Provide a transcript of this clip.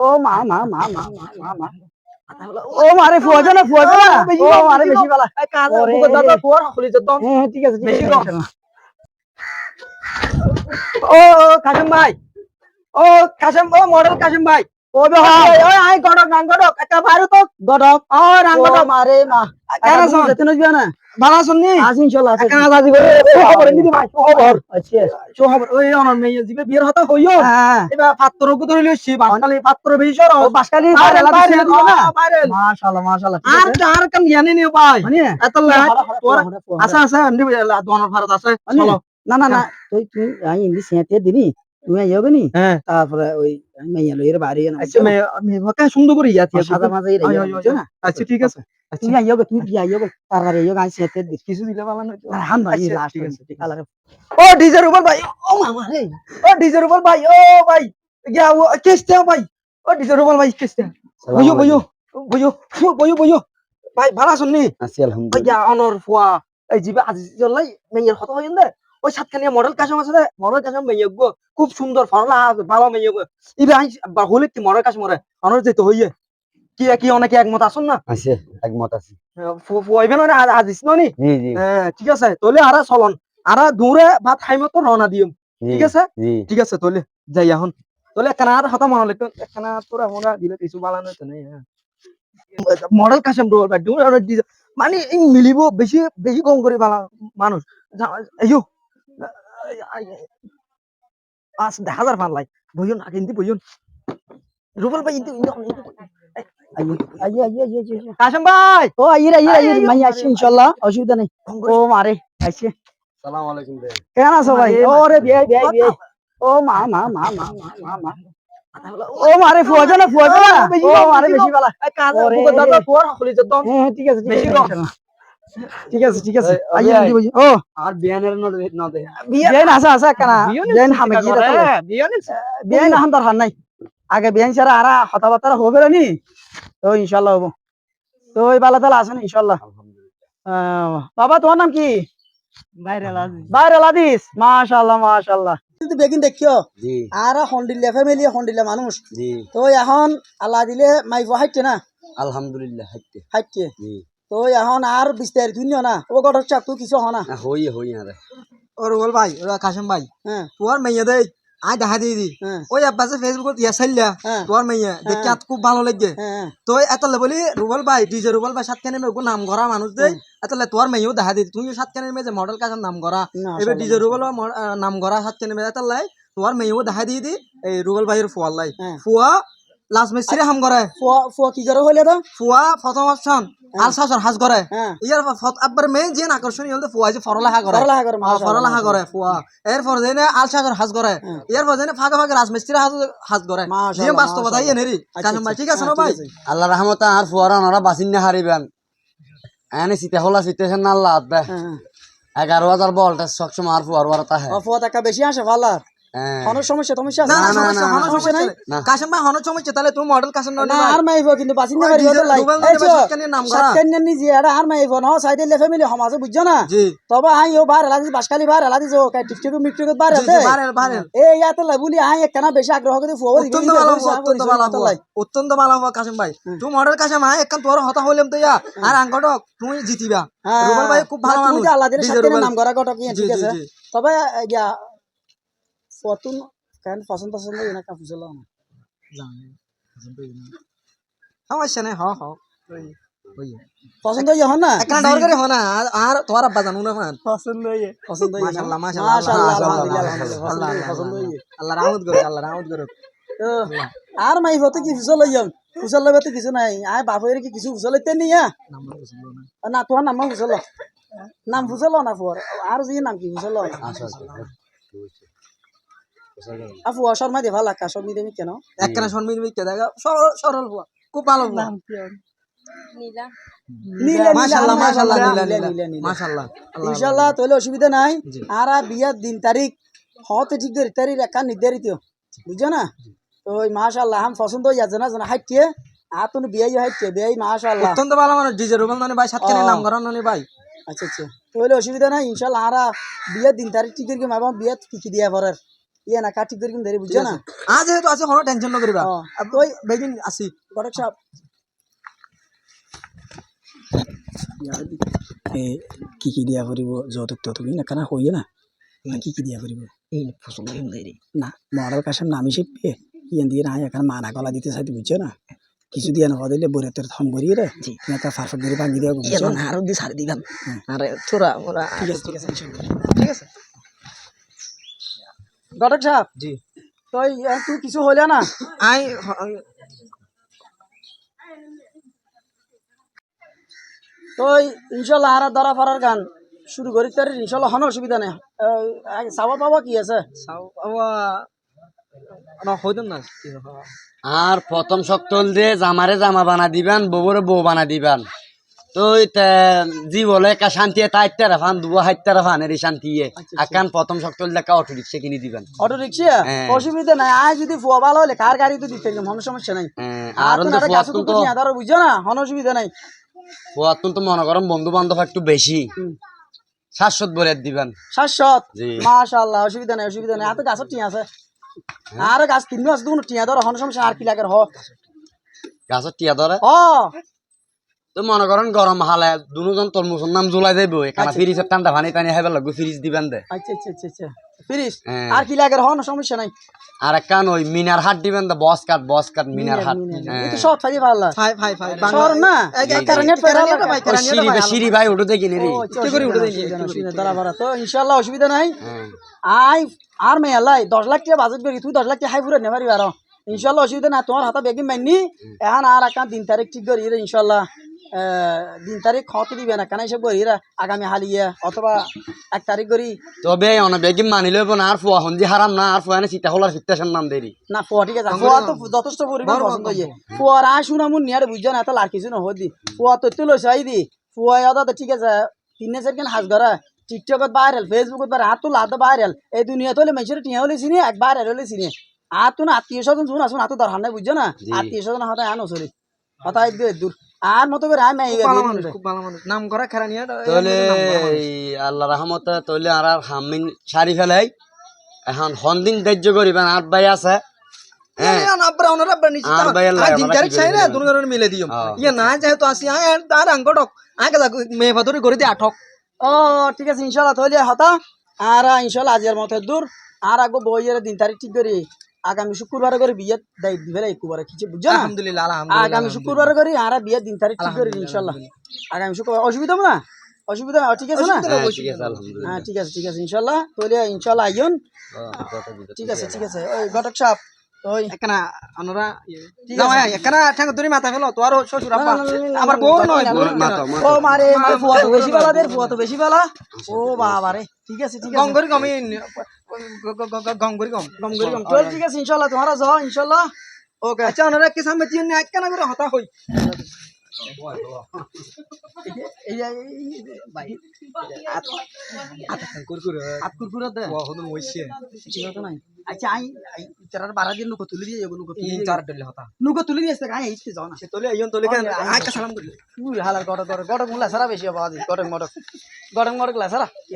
ও মা মা মা মা মা মা মা ও মারে ফুয়াজা না ফুয়াজা না? ও মারে বেশি বালা। হ্যাঁ হ্যাঁ, ঠিক আছে বেশি কম। ও কাশেম ভাই। ও কাশেম ও মডেল কাশেম ভাই। ও বে ও আই গড়ক নাং গড়ক একটা বাইরে তো গডক ও রাং ও গড়ক মারে মা কেন শোন? নজবে না? ভালো শুননি আজ। ইনশাআল্লাহ আছে আজি করে খবর ভাই খবর আচ্ছা। খবর ওই অনর মেয়ে জিবে বিয়ের হতা হইও এবার পাত্র কো লইছি বাসকালি পাত্র বেশি ও বাসকালি না মাশাআল্লাহ মাশাআল্লাহ আর আর কাম জানি নি ভাই। এত তোর আচ্ছা আচ্ছা এমনি দোকানের ভারত আছে? চলো। না না না তুই তুই আমি ইংলিশ দিবি। তুমি আইবে নি? হ্যাঁ তারপরে ওই বাড়ি না আচ্ছা মেয়ে সুন্দর করে ইয়াতি সাদা মাঝে না? আচ্ছা ঠিক আছে। আচ্ছা। তুমি কিছু দিলে আর হাম ভাই আচ্ছা, লাস্ট ঠিক আছে, ঠিক কালারে ও ডিজের উপর ভাই ও মামা রে। ও ডিজের উপর ভাই ও ভাই। গিয়া ও কিস্তে ভাই। ও ডিজের উপর ভাই কিস্তে বইও বইও বইও বইও বইও ভাই ভালো আছি আলহামদুলিল্লাহ। গিয়া অনর ফুয়া। এই জিবে আজি চলাই মেয়ের কথা হইন দে। ওই সাতখানিয়া মডেল কাশম আছে মডেল কাশম মেয়ে গো খুব সুন্দর ফরলা আছে ভালো মেয়ে গো। ইবে আই হলে কি মডেল কাশম মরে অনর যেতে হইয়ে। কি কি অনেকে একমত আসুন না? আছে একমত আছি। ফুয়াইবে না আজ আজিস নি জি জি। হ্যাঁ ঠিক আছে তোলে আরা চলন। আরা দূরে বা থাইমত রওনা দিম ঠিক আছে? জি। ঠিক আছে তোলে যাই এখন তোলে একখানা আর হতা মনে লাগতো একখানা তোরা মোরা দিলে কিছু বালানো তো নেই হ্যাঁ। মডেল কাশেম রোল আর মানে মিলিব বেশি বেশি কম করে বালা মানুষ। আইয়ো। পাঁচ হাজার পান লাই বইন আগে ইন্দি বইন রুবেল ভাই ইন্দি কাশেম ভাই ও আইয়ে আইয়ে আইয়ে আইয়ে, মাই আসছে ইনশাআল্লাহ অসুবিধা নেই ও মারে আসছে সালাম আলাইকুম ভাই কেন আছো ভাই মারে, ও রে বিয়ে বিয়ে বিয়ে ও মা মা মা মা মা মা মা ও মারে ফুয়াজা না ফুয়াজা না ও মারে বেশি বালা কাজে দাদা তোর হলি যেত হ্যাঁ হ্যাঁ, ঠিক আছে বেশি। ঠিক আছে ঠিক আছে। আইয়ে। দিবি ও! আর বিয়ানের নদে নদে। বিয়ে না আছে আছে কেন বিয়ে না হামে গিয়ে দেখো। বিয়ে না হাম দরকার নাই। আগে বিয়ে ছাড়া আর হবে নি। তো ইনশাআল্লাহ হব। তো ওই বালা তালা আছেন ইনশাআল্লাহ আহ, বাবা তোমার নাম কি? বাইরে লাদিস মাশাআল্লাহ মাশাআল্লাহ কিন্তু বেগিন দেখিও জি। আর হন্ডিলে ফ্যামিলি হন্ডিলে মানুষ। তো এখন আল্লাহ দিলে মাইফ হাইটে না? আলহামদুলিল্লাহ হাইতে হাইটে। জি। তো এখন আর বিস্তারিত ধুন্য না? ও গড় চাপ তো কিছু হনা না। হই হই আরে ও রুবেল ভাই ওরা কাশেম ভাই হ্যাঁ তোর মেয়ে দেই আই দেখা দিয়ে দি। হ্যাঁ ওই আব্বাসে ফেসবুকত ইয়া চাইলা হ্যাঁ তোর মেয়ে দেখি আত খুব ভালো লাগে। হ্যাঁ তো এতলে বলি রুবেল ভাই ডিজে রুবেল ভাই সাতখানে মেয়ে নাম করা মানুষ দেই। এতলে তোর মেয়েও দেখা দি তুই সাতখানে মেয়ে যে মডেল কাছে নাম করা না, এবার ডিজে রুবেল নাম করা সাতখানে মেয়ে এতলে তোর মেয়েও দেখা দিয়ে দি এই রুবেল ভাইয়ের ফুয়ার লাই। ফুয়া লাস্ট মিস্ত্রি হাম করে ফুয়া ফুয়া কি করে হইলে তো ফুয়া প্রথম অপশন আল শাসর হাজ করে হ্যাঁ। ইয়ার আব্বার মেইন যে আকর্ষণীয় হলতে ফুয়া যে ফরলাহা করে করে, ফরলাহা করে ফুয়া। যেনে আল শাসর হাজ করে হ্যাঁ। যেনে ফাঁকা ফাঁকা রাজমিস্ত্রি হাজ হাজ করে বাস্তবতা ইয়ে নেরি আচ্ছা, ভাই আচ্ছা, ঠিক আছে না হ্যাঁ, ভাই। আল্লাহ রহমতে আর ফুয়ারা বাসিন না হারিবেন। এনে সিতে হলা সিটেশন না আল্লাহ হ্যাঁ, হ্যাঁ। এগারো হাজার বলটা সবসময় আর ফুয়ার ওরা তাহে ও ফুয়া টাকা বেশি আসে ভালো হ্যাঁ। সমস্যা সমস্যা আছে না না না, সমস্যা নাই। কাশম ভাই হনো সমস্যা তাহলে তুমি মডেল কাশম না আর মাইব কিন্তু বাসিন না ওই হতে লাই। ডুবাল এই দিলে তো সাতকানিয়া নাম করা। সাতকানিয়া নিজে এটা আর মাইব ন সাইডে লে ফ্যামিলি সমাজে বুঝছ না? তবে আই ও বার লাদি বাসকালি বার লাদি কাই টিকটক আছে? বারেল এই ইয়াতে লাই আই একখানা বেশি আগ্রহ করে অত্যন্ত ভালো অত্যন্ত ভালো অত্যন্ত ভালো ভাই। মডেল কাশিম আয় একখান তোর হতা হইলাম তো ইয়া। আর আঙ্কটক তুই জিতিবা। রুবেল ভাই খুব ভালো মানুষ। আল্লাহ দিলে নাম করা কটক ঠিক আছে? তবে ইয়া ফতুন কেন পছন্দ পছন্দ না কা ফুসলো না সমস্যা নেই হ হ পছন্দ ইয়া হন না একখান ডর করে হনা আর- আর তোমার আব্বা জানো না মান পছন্দ ইয়ে ইয়ে মাশাআল্লাহ মাশাআল্লাহ আল্লাহ, ইয়ে, আল্লাহ, ইয়ে রাহমত আল্লাহ রাহমত আর মাই হতে কি ফুসল লইয়াম ফুসল লইবে তো কিছু নাই আয় বাপের কি কিছু ফুসল লইতে নি হ্যাঁ না তোমার নাম ফুসল নাম ফুসল না ফুয়ার আর যে নাম কি ফুসল আর শর্মা দে ভালো লাগা শর্মি দেমি কেন একখানা সম্মিল মিকে দেখা সরল সরল খুব ভালো হওয়া নীলা। নীলা মাশাআল্লাহ আর মাশাআল্লাহ নীলা, নীলা নীলা, নীলা নীলা। মাশাআল্লাহ আল্লাহ ইনশাআল্লাহ তাহলে অসুবিধা নাই। আর আর বিয়ার দিন তারিখ হতে ঠিক ধরে তারিখ একটা নির্ধারিত বুঝছ না? তো ওই মাশাআল্লাহ আম পছন্দ যাচ্ছে জানা হাইটিয়ে আর তুমি বিয়াই হাইটিয়ে বিয়াই মাশাআল্লাহ। অত্যন্ত ভালো মানুষ ডিজে রুবেল মানে ভাই সাতখানে নাম ননি ভাই। আচ্ছা আচ্ছা। তাহলে অসুবিধা নাই ইনশাআল্লাহ আর বিয়ের দিন তারিখ ঠিক করে মারবাম বিয়ে কি কি দিয়া পরের। ইয়ে না কাটি করে কিন্তু বুঝছ না? আজ যেহেতু আছে কোনো টেনশন নকরিবা অ। ওই বেদিন আসি। সাহেব এ কি কি দিয়া কৰিব যৌতুক তৌতুক না কেনা হইয়ে না? না কি কি দিয়া এই ফসল দেরি না মরার কাছে নামি শিখবে ইয়ে দিয়ে না এখানে মানা গলা দিতে চাইতে বুঝছ না? কিছু দিয়ে না দিলে বরে তোর থম করিয়ে রে। জি। একটা পারফেক্ট করে ভাঙি না আরও দি সারি দিলাম। আরে তোরা ওরা ঠিক আছে ঠিক আছে ঠিক আছে। গটক সাহেব? জি। তো তুই কিছু হইলে না? আই তো ইনশাল্লাহ আর ধরা ফরার গান শুরু করি। তার ইনশাল্লাহ হন অসুবিধা নেই। চাবা পাবা কি আছে? আর প্রথম শক্তল দিয়ে জামারে জামা বানা দিবেন বউরে বউ বানা দিবেন। তো জি বলে একা শান্তি দুয়া এর আকান প্রথম দেখা অটো রিক্সা কিনে দিবেন। অটো রিক্সা হ্যাঁ। অসুবিধা নাই। আজ যদি ফুয়া ভালো হলে কার গাড়ি তো দিতে গেলাম? কোনো সমস্যা নাই। হ্যাঁ, আর তো গাছ তো বুঝছ না অসুবিধা নাই। তো মনে করেন বন্ধু বান্ধব একটু বেশি। শাশ্বত বলে দিবেন। শাশ্বত। মাশাআল্লাহ অসুবিধা নাই অসুবিধা নাই। এত গাছত টিয়া আছে। আর গাছ তিন আছে টিয়া ধরো কোনো সমস্যা আর কি লাগে হ। গাছের টিয়া ধরে? ও তো মনে করেন গরম হালে দুজন তরমুজের নাম জুলাই দেব এখানে ফ্রিজের ঠান্ডা পানি টানি হেবে লাগবে ফ্রিজ দিবেন দে। আচ্ছা আচ্ছা আচ্ছা আচ্ছা। ফিরিস হ্যাঁ। আর কি লাগে হ না সমস্যা নাই? আর একখান ওই মিনার হাট দিবেন দে বস কাট বস কাট মিনার হাট। হ্যাঁ। এটা সব থাকি ভালো ফাই ফাই ফাই শহর না। কারণে ওই সিঁড়ি সিঁড়ি ভাই। উঠে দেখি নি রে। করে উঠে দিই ধরা ভরা তো ইনশাআল্লাহ অসুবিধা নাই। হ্যাঁ। আই আর মেয়ে আল্লাহ দশ লাখ টাকা বাজেট করি তুই দশ লাখ টাকা হাই পুরে নেবারি আর ইনশাল্লাহ অসুবিধা না তোমার হাতে বেগিন মাইনি। এখন আর একটা দিন তারিখ ঠিক করি আহ, দিন তারিখ খত দিবে না। কেন এসব করি? আগামী হালিয়া অথবা এক তারিখ করি। তবে অনেক বেগি মানি লইব না আর ফুয়া হন্দি হারাম না আর ফুয়া সীতা হলার ফিরতেছেন নাম দেরি। না ফুয়া ঠিক আছে। ফুয়া তো যথেষ্ট পরিমাণ পছন্দ হইয়ে ফুয়ার আয় শুনা মুন নিয়ারে বুঝছ না এত লাখ কিছু নহো দি। ফুয়া তো তুই লইছে আই দি। ফুয়া ইয়াদা তো ঠিক আছে তিন সেকেন্ড হাজ ধরা টিকটকত ভাইরাল ফেসবুকত ভাইরাল হাত তো লাদ ভাইরাল এই দুনিয়া তো মানুষের টিয়া হলে চিনি এক ভাইরাল হলে চিনি। আর তো না আত্মীয় স্বজন শুন আসুন হাত দরকার নাই বুঝছ না। আত্মীয় স্বজন হাতে আনো চলি হতাই দিয়ে দূর। আর মতো করে আয় মাই ভালো মানুষ খুব ভালো মানুষ। নাম করা খেলা নিয়ে তাহলে আল্লাহ রহমতে তাহলে আর আর হামিন সারি ফেলাই। এখন হন্দিন ধার্য করিবেন আট ভাই আছে। হ্যাঁ। আর মিলে দিও। ইয়ে না যেহেতু আসি তার আগে যাক মেয়ে ভাদরি করে দিয়ে আঠক। ও ঠিক আছে ইনশাল্লাহ তাহলে হতা। আর ইনশাল্লাহ আজের মতো দূর। আর আগো বইয়ের দিন তারিখ ঠিক করি। আগামী শুক্রবার করে বিয়ে দায় দিবে একবারে কিছু বুঝছ আলহামদুলিল্লাহ আলহামদুলিল্লাহ আগামী শুক্রবার করি আর বিয়ের দিন তারিখ ঠিক করি ইনশাল্লাহ। আগামী শুক্রবার অসুবিধা হবে না? অসুবিধা না? ঠিক আছে না? হ্যাঁ, ঠিক আছে আলহামদুলিল্লাহ। হ্যাঁ ঠিক আছে ঠিক আছে ইনশাল্লাহ। তাহলে ইনশাল্লাহ আইন ঠিক আছে ঠিক আছে। ওই ঘটক সাহেব ওই একখানা ওনারা ঠিক আছে। একখানা ঠ্যাং ধরে মাথা ফেলো তো শ্বশুর আব্বা। না, না, না, না, আমার না, নয় না, বউ না, না। মাথা, ও মারে ফুয়া তো বেশি বেলা দের ফুয়া তো বেশি বেলা ও বাবা রে ঠিক আছে ঠিক আছে। গঙ্গরি গম গঙ্গরি গম গম গরি গম চল ঠিক আছে ইনশাল্লাহ তোমারা যাও ইনশাল্লাহ ওকে আচ্ছা ওনারা কি সামনে তিন একখানা করে হতা হই এই যে এই যে, ভাই আত কুরকুরে দে ও হদম হইছে ঠিক আছে নাই আচ্ছা আই আই চারার বারা দিন নুকো তুলি দিয়ে নুকো তুলি চার ডলে হতা নুকো তুলি দিয়ে আই এইতে যাও না সে তোলে আইন তোলে কেন আইকা সালাম করি তুই হালার গড় গড় গড় মুলা সারা বেশি দি গড় গড় মড়ক লা সারা কি